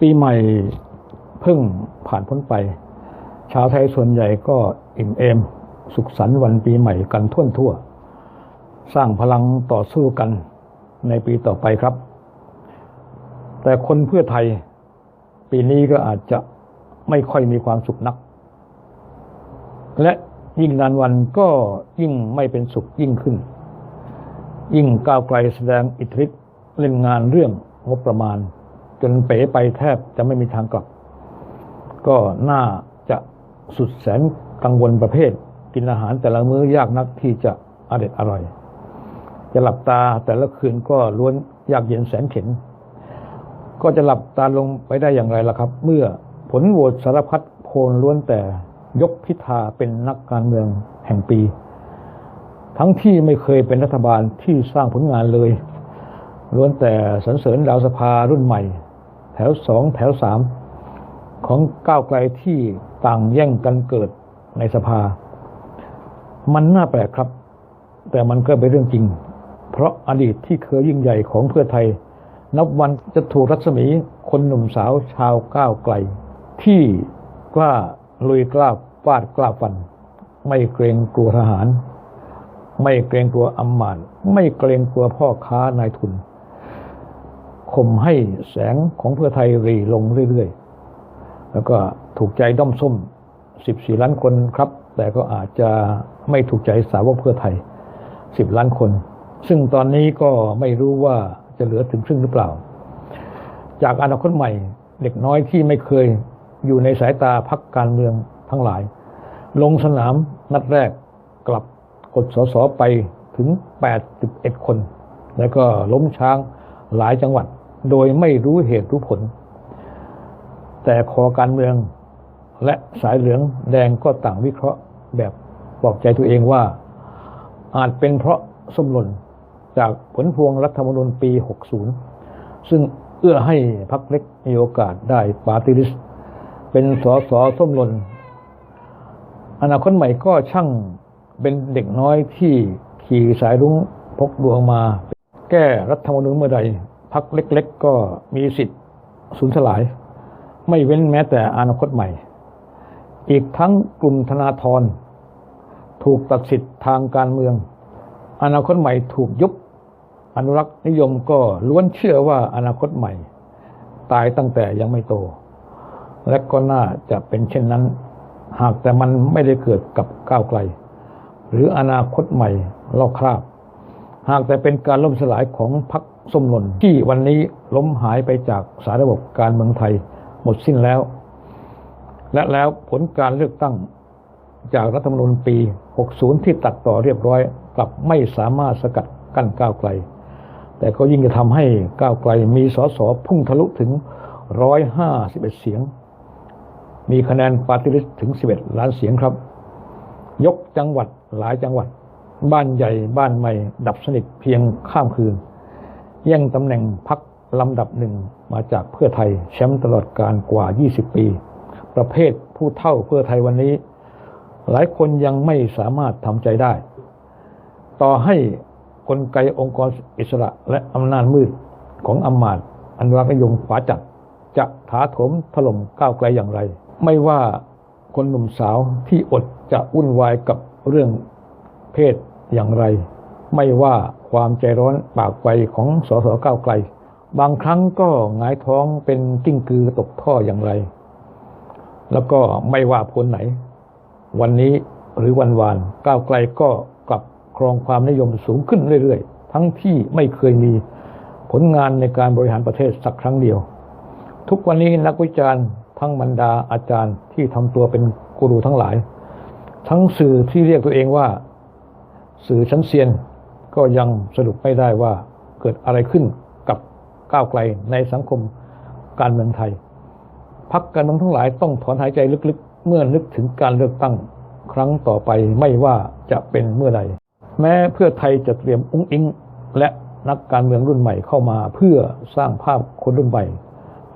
ปีใหม่เพิ่งผ่านพ้นไป ชาวไทยส่วนใหญ่ก็อิ่มเอม สุขสันต์วันปีใหม่กันทั่วทั่ว สร้างพลังต่อสู้กันในปีต่อไปครับ แต่คนเพื่อไทย ปีนี้ก็อาจจะไม่ค่อยมีความสุขนัก และยิ่งนานวันก็ยิ่งไม่เป็นสุขยิ่งขึ้น ยิ่งก้าวไกลแสดงอิทธิฤทธิ์เล่นงานเรื่องงบประมาณ จนเป๋ไปแทบจะไม่มีทางกลับ ก็น่าจะสุดแสนกังวลประเภท กินอาหารแต่ละมื้อยากนักที่จะอเด็ดอร่อย จะหลับตาแต่ละคืนก็ล้วนยากเย็นแสนเข็น ก็จะหลับตาลงไปได้อย่างไรล่ะครับ เมื่อผลโหวตสารพัดโพลล้วนแต่ยกพิธาเป็นนักการเมืองแห่งปี ทั้งที่ไม่เคยเป็นรัฐบาลที่สร้างผลงานเลยล้วนแต่สรรเสริญดาวสภารุ่นใหม่ วสองแถวสามของก้าวไกลที่ต่างแย่งกันเกิดในสภา มันน่าแปลกครับ แต่มันก็เป็นเรื่องจริง เพราะอดีตที่เคยยิ่งใหญ่ของเพื่อไทย นับวันจะถูกรัศมีคนหนุ่มสาวชาวก้าวไกล ที่กล้าลุยกล้าฟาดกล้าฟัน ไม่เกรงกลัวทหาร ไม่เกรงกลัวอำมาตย์ไม่เกรงกลัวพ่อค้านายทุน ข่มให้แสงของเพื่อไทยรีลงเรื่อยๆ แล้วก็ถูกใจด้อมส้ม 14 ล้านคนครับ แต่ก็อาจจะไม่ถูกใจสาวกเพื่อไทย 10 ล้านคน ซึ่งตอนนี้ก็ไม่รู้ว่าจะเหลือถึงครึ่งหรือเปล่า จากอนาคตใหม่เด็กน้อยที่ไม่เคยอยู่ในสายตาพักการเมืองทั้งหลาย ลงสนามนัดแรกกลับกดสสไปถึง 81 คน แล้วก็ล้มช้างหลายจังหวัด โดยไม่รู้เหตุรู้ผล แต่คอการเมืองและสายเหลืองแดงก็ต่างวิเคราะห์แบบบอกใจตัวเองว่า อาจเป็นเพราะสมหล่นจากผลพวงรัฐธรรมนูญปี 60 ซึ่งเอื้อให้พรรคเล็กมีโอกาสได้ปาร์ติลิสเป็นสอสอส้มหล่นอนาคตใหม่ก็ช่างเป็นเด็กน้อยที่ขี่สายรุ้งพกดวงมา แก้รัฐธรรมนูญเมื่อใด พักเล็ก ๆ ก็มีสิทธิ์สูญสลาย ไม่เว้นแม้แต่อนาคตใหม่ อีกทั้งกลุ่มธนาธรถูกตัดสิทธิ์ทางการเมือง อนาคตใหม่ถูกยุบ อนุรักษ์นิยมก็ล้วนเชื่อว่าอนาคตใหม่ ตายตั้งแต่ยังไม่โต และก็น่าจะเป็นเช่นนั้น หากแต่มันไม่ได้เกิดกับก้าวไกล หรืออนาคตใหม่ลอกคราบ หากแต่เป็นการล่มสลายของพรรคสมนนที่วันนี้ล้มหายไปจากสารระบบการเมืองไทยหมดสิ้นแล้ว และแล้วผลการเลือกตั้งจากรัฐธรรมนูญปี 60 ที่ตัดต่อเรียบร้อยกลับไม่สามารถสกัดกั้นก้าวไกล แต่ก็ยิ่งจะทำให้ก้าวไกลมีสสพุ่งทะลุถึง 151 เสียง มีคะแนนปาร์ติลิสถึง 11 ล้านเสียงครับ ยกจังหวัดหลายจังหวัด บ้านใหญ่บ้านใหม่ ดับสนิทเพียงข้ามคืน แย่งตำแหน่งพักลำดับหนึ่งมาจากเพื่อไทยแชมป์ตลอดการกว่า 20 ปี ประเภทผู้เท่าเพื่อไทยวันนี้ หลายคนยังไม่สามารถทำใจได้ ต่อให้กลไกองค์กรอิสระและอำนาจมืดของอำมาตย์อนุรักนิยมขวาจัดจะถาโถมถล่มก้าวไกลอย่างไร ไม่ว่าคนหนุ่มสาวที่อดจะวุ่นวายกับเรื่องเพศ อย่างไร ไม่ว่าความใจร้อนปากไฟของสสก้าวไกล บางครั้งก็หงายท้องเป็นกิ้งกือตกท่ออย่างไร แล้วก็ไม่ว่าพลไหน วันนี้หรือวันวานก้าวไกลก็กลับครองความนิยมสูงขึ้นเรื่อยๆ ทั้งที่ไม่เคยมีผลงานในการบริหารประเทศสักครั้งเดียว ทุกวันนี้นักวิจารณ์ทั้งบรรดาอาจารย์ที่ทำตัวเป็นกูรูทั้งหลาย ทั้งสื่อที่เรียกตัวเองว่า สื่อชั้นเซียนก็ยังสรุปไม่ได้ว่าเกิดอะไรขึ้นกับก้าวไกลในสังคมการเมืองไทยพักการเมืองทั้งหลายต้องถอนหายใจลึกๆ เมื่อนึกถึงการเลือกตั้งครั้งต่อไปไม่ว่าจะเป็นเมื่อใดแม้เพื่อไทยจะเตรียมอุ้งอิง และนักการเมืองรุ่นใหม่เข้ามา เพื่อสร้างภาพคนรุ่นใหม่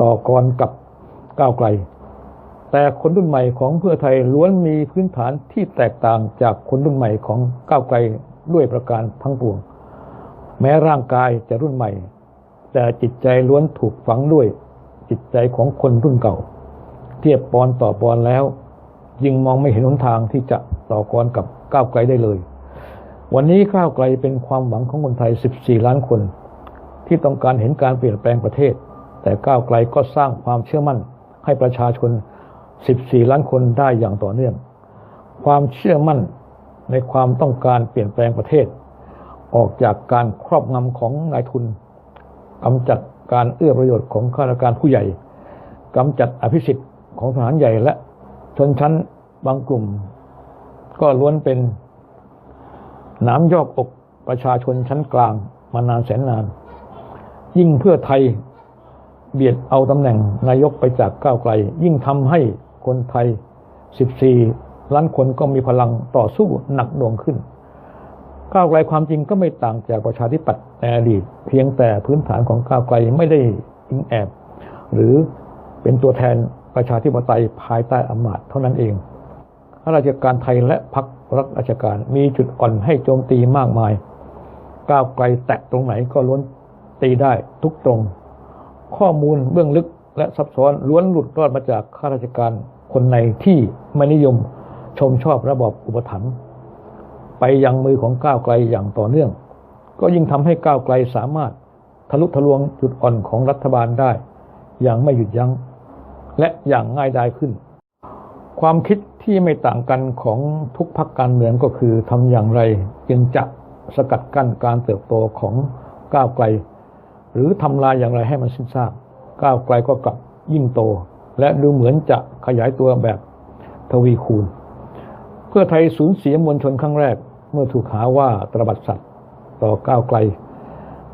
ต่อกรกับก้าวไกล แต่คนรุ่นใหม่ของเพื่อไทยล้วนมีพื้นฐานที่แตกต่างจากคนรุ่นใหม่ของก้าวไกลด้วยประการทั้งปวง แม้ร่างกายจะรุ่นใหม่ แต่จิตใจล้วนถูกฝังด้วย จิตใจของคนรุ่นเก่า เทียบปอนต่อปอนแล้ว ยิ่งมองไม่เห็นหนทางที่จะต่อกรกับก้าวไกลได้เลย วันนี้ก้าวไกลเป็นความหวังของคนไทย 14 ล้านคน ที่ต้องการเห็นการเปลี่ยนแปลงประเทศ แต่ก้าวไกลก็สร้างความเชื่อมั่นให้ประชาชน 14 ล้านคนได้อย่างต่อเนื่อง ความเชื่อมั่นในความต้องการเปลี่ยนแปลงประเทศ ออกจากการครอบงำของนายทุนกำจัดการเอื้อประโยชน์ของข้าราชการผู้ใหญ่กำจัดอภิสิทธิ์ของทหารใหญ่และชนชั้นบางกลุ่ม ก็ล้วนเป็นน้ำยอกอกประชาชนชั้นกลางมานานแสนนาน ยิ่งเพื่อไทย เบียดเอาตำแหน่งนายกไปจากก้าวไกล ยิ่งทำให้คนไทย 14 ล้านคนก็มีพลังต่อสู้หนักหน่วงขึ้น ก้าวไกลความจริงก็ไม่ต่างจากประชาธิปัตย์ในอดีต เพียงแต่พื้นฐานของก้าวไกลไม่ได้อิงแอบ หรือเป็นตัวแทนประชาธิปไตยภายใต้อำนาจเท่านั้นเองข้าราชการไทยและพรรครัฐราชการมีจุดอ่อนให้โจมตีมากมาย ก้าวไกลแตะตรงไหนก็ล้วนตีได้ทุกตรง ข้อมูลเบื้องลึกและซับซ้อนล้วนหลุดรอดมาจากข้าราชการคนในที่ไม่นิยมชมชอบระบอบอุปถัมภ์ไปยังมือของก้าวไกลอย่างต่อเนื่อง ก็ยิ่งทำให้ก้าวไกลสามารถทะลุทะลวงจุดอ่อนของรัฐบาลได้ อย่างไม่หยุดยัง้ง และอย่างง่ายดายขึ้น ความคิดที่ไม่ต่างกันของทุกพรรคการเมืองก็คือทำอย่างไร จึงจะสกัดกั้นการเติบโตของก้าวไกล หรือทำลายอย่างไรให้มันสิ้นซากก้าวไกลก็กลับยิ่งโต และดูเหมือนจะขยายตัวแบบทวีคูณ เพื่อไทยสูญเสียมวลชนครั้งแรก เมื่อถูกหาว่าตระบัดสัตว์ต่อก้าวไกล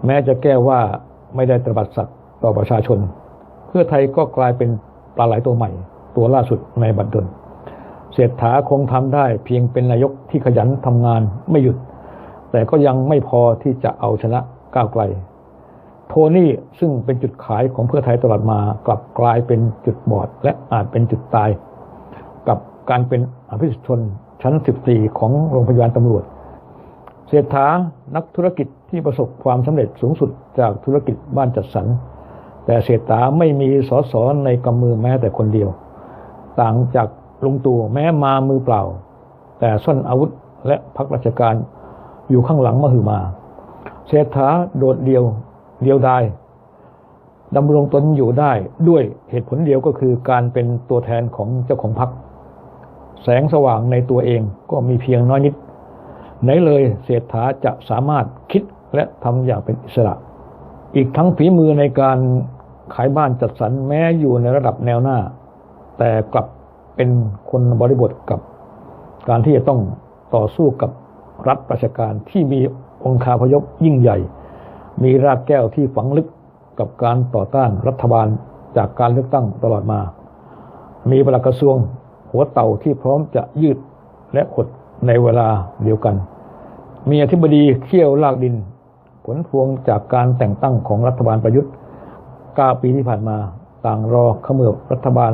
แม้จะแก้ว่าไม่ได้ตระบัดสัตว์ต่อประชาชน เพื่อไทยก็กลายเป็นปลาไหลตัวใหม่ ตัวล่าสุดในบัดดลเศรษฐาคงทำได้เพียงเป็นนายกที่ขยันทำงานไม่หยุด แต่ก็ยังไม่พอที่จะเอาชนะก้าวไกล โทนี่ซึ่งเป็นจุดขายของเพื่อไทยตลอดมากลับกลายเป็นจุดบอด และอาจเป็นจุดตาย กับการเป็นอภิสิทธิชนชั้น 14 ของโรงพยาบาลตำรวจ เศรษฐานักธุรกิจที่ประสบความสำเร็จสูงสุดจากธุรกิจบ้านจัดสรร แต่เศรษฐาไม่มีสอสอในกำมือแม้แต่คนเดียว ต่างจากลุงตู่แม้มามือเปล่า แต่ซ่อนอาวุธและพักราชการอยู่ข้างหลังมหึมา เศรษฐาโดดเดียว เดียวดายดำรงตนอยู่ได้ด้วยเหตุผลเดียวก็คือการเป็นตัวแทนของเจ้าของพรรคแสงสว่างในตัวเองก็มีเพียงน้อยนิด ไหนเลยเศรษฐาจะสามารถคิดและทำอย่างเป็นอิสระ อีกทั้งฝีมือในการขายบ้านจัดสรรแม้อยู่ในระดับแนวหน้า แต่กลับเป็นคนบริบทกับการที่จะต้องต่อสู้กับรัฐราชการที่มีองค์คาพยพยิ่งใหญ่ มีรากแก้วที่ฝังลึกกับการต่อต้านรัฐบาลจากการเลือกตั้งตลอดมา มีปลัดกระทรวงหัวเต่าที่พร้อมจะยืดและขดในเวลาเดียวกัน มีอธิบดีเขี้ยวลากดิน ผลพวงจากการแต่งตั้งของรัฐบาลประยุทธ์9ปีที่ผ่านมาต่างรอขมือบรัฐบาล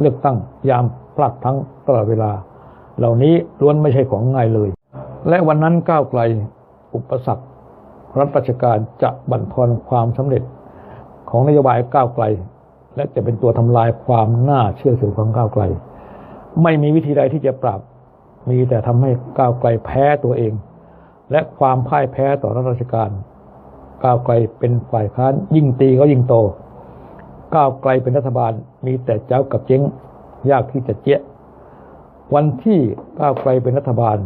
เลือกตั้งยามพลาดพลั้งตลอดเวลา เหล่านี้ล้วนไม่ใช่ของง่ายเลย และวันนั้นก้าวไกลอุปสรรค รัฐราชการจะบั่นทอนความสำเร็จของนโยบายก้าวไกล และจะเป็นตัวทำลายความน่าเชื่อถือของก้าวไกล ไม่มีวิธีใดที่จะปราบมีแต่ทำให้ก้าวไกลแพ้ตัวเอง และความพ่ายแพ้ต่อรัฐราชการ ก้าวไกลเป็นฝ่ายค้านยิ่งตีก็ยิ่งโต ก้าวไกลเป็นรัฐบาลมีแต่เจ้ากับเจ๊งยากที่จะเจ๊ะวันที่ก้าวไกลเป็นรัฐบาล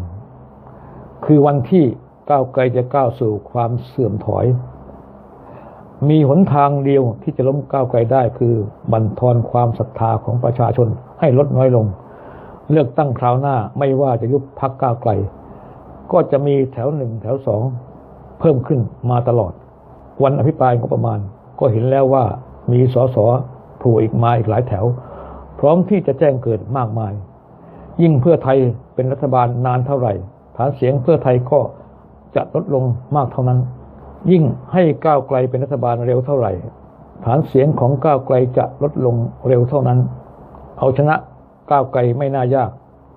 คือวันที่ ก้าวไกลจะก้าวสู่ความเสื่อมถอย มีหนทางเดียวที่จะล้มก้าวไกลได้คือบั่นทอนความศรัทธาของประชาชนให้ลดน้อยลง เลือกตั้งคราวหน้าไม่ว่าจะยุบพักก้าวไกล ก็จะมีแถวหนึ่งแถวสองเพิ่มขึ้นมาตลอด วันอภิปรายงบประมาณ ก็เห็นแล้วว่ามีสสโผล่อีกมาอีกหลายแถว พร้อมที่จะแจ้งเกิดมากมาย ยิ่งเพื่อไทยเป็นรัฐบาลนานเท่าไหร่ฐานเสียงเพื่อไทยก็ จะลดลงมากเท่านั้น ยิ่งให้ก้าวไกลเป็นรัฐบาลเร็วเท่าไหร่ ฐานเสียงของก้าวไกลจะลดลงเร็วเท่านั้น เอาชนะก้าวไกลไม่น่ายาก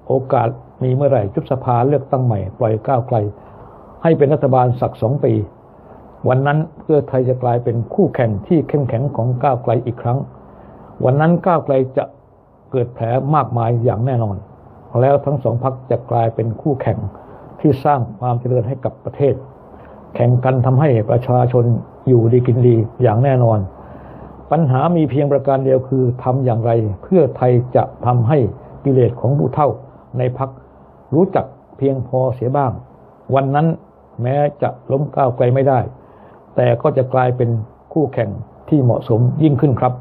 โอกาสมีเมื่อไหร่จุบสภาเลือกตั้งใหม่ปล่อยก้าวไกล ให้เป็นรัฐบาลสักสองปี วันนั้นเพื่อไทยจะกลายเป็นคู่แข่งที่เข้มแข็งของก้าวไกลอีกครั้ง วันนั้นก้าวไกลจะเกิดแผลมากมายอย่างแน่นอน แล้วทั้งสองพักจะกลายเป็นคู่แข่ง ที่สร้างความเจริญให้กับประเทศ แข่งกันทำให้ประชาชนอยู่ดีกินดีอย่างแน่นอน ปัญหามีเพียงประการเดียวคือทำอย่างไร เพื่อไทยจะทำให้กิเลสของผู้เท่าในพักรู้จักเพียงพอเสียบ้าง วันนั้นแม้จะล้มก้าวไกลไม่ได้ แต่ก็จะกลายเป็นคู่แข่งที่เหมาะสมยิ่งขึ้นครับ